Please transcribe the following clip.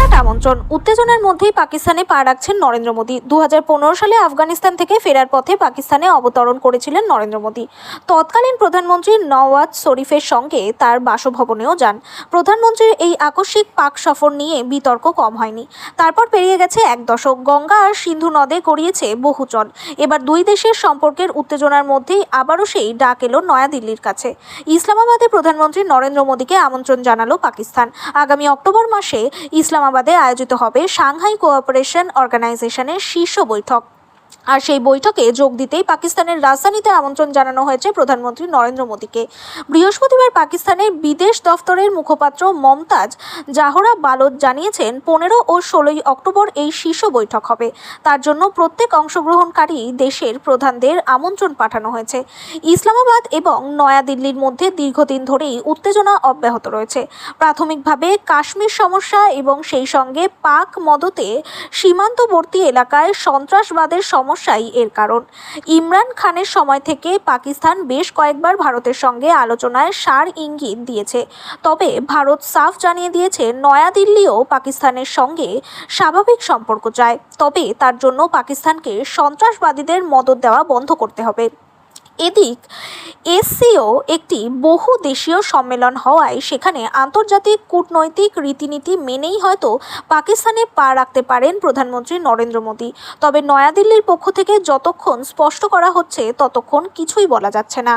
বিরাট আমন্ত্রণ। উত্তেজনার মধ্যেই পাকিস্তানে পা রাখছেন নরেন্দ্র মোদী। দু সালে আফগানিস্তান থেকে ফেরার পথে পাকিস্তানে অবতরণ করেছিলেন নরেন্দ্র মোদী। তৎকালীন প্রধানমন্ত্রী নওয়াজ শরীফের সঙ্গে তার বাসভবনেও যান। প্রধানমন্ত্রীর এই আকস্মিক পাক সফর নিয়ে বিতর্ক কম হয়নি। তারপর পেরিয়ে গেছে এক দশক। গঙ্গা আর সিন্ধু নদে গড়িয়েছে বহু চল এবার দুই দেশের সম্পর্কের উত্তেজনার মধ্যেই আবারও সেই ডাক এলো নয়াদিল্লির কাছে। ইসলামাবাদে প্রধানমন্ত্রী নরেন্দ্র মোদীকে আমন্ত্রণ জানালো পাকিস্তান। আগামী অক্টোবর মাসে ইসলামাবাদে আয়োজিত হবে সাংহাই কোঅপারেশন অর্গানাইজেশনের শীর্ষ বৈঠক। আর সেই বৈঠকে যোগ দিতেই পাকিস্তানের রাজধানীতে আমন্ত্রণ জানানো হয়েছে প্রধানমন্ত্রী নরেন্দ্র মোদীকে। বৃহস্পতিবার পাকিস্তানের বিদেশ দফতরের মুখপাত্র মমতাজ জাহরা বালোদ জানিয়েছেন, পনেরো ও ষোলোই অক্টোবর এই শীর্ষ বৈঠক হবে। তার জন্য প্রত্যেক অংশগ্রহণকারী দেশের প্রধানদের আমন্ত্রণ পাঠানো হয়েছে। ইসলামাবাদ এবং নয়াদিল্লির মধ্যে দীর্ঘদিন ধরেই উত্তেজনা অব্যাহত রয়েছে। প্রাথমিকভাবে কাশ্মীর সমস্যা এবং সেই সঙ্গে পাক মদতে সীমান্তবর্তী এলাকায় সন্ত্রাসবাদের সমস্যাই এর কারণ। ইমরান খানের সময় থেকে পাকিস্তান বেশ কয়েকবার ভারতের সঙ্গে আলোচনায় সার ইঙ্গিত দিয়েছে। তবে ভারত সাফ জানিয়ে দিয়েছে, নয়াদিল্লিও পাকিস্তানের সঙ্গে স্বাভাবিক সম্পর্ক চায়। তবে তার জন্য পাকিস্তানকে সন্ত্রাসবাদীদের মদত দেওয়া বন্ধ করতে হবে। এদিক এসসিও একটি বহু দেশীয় সম্মেলন হওয়ায় সেখানে আন্তর্জাতিক কূটনৈতিক রীতিনীতি মেনেই হয়তো পাকিস্তানে পা রাখতে পারেন প্রধানমন্ত্রী নরেন্দ্র মোদী। তবে নয়াদিল্লির পক্ষ থেকে যতক্ষণ স্পষ্ট করা হচ্ছে, ততক্ষণ কিছুই বলা যাচ্ছে না।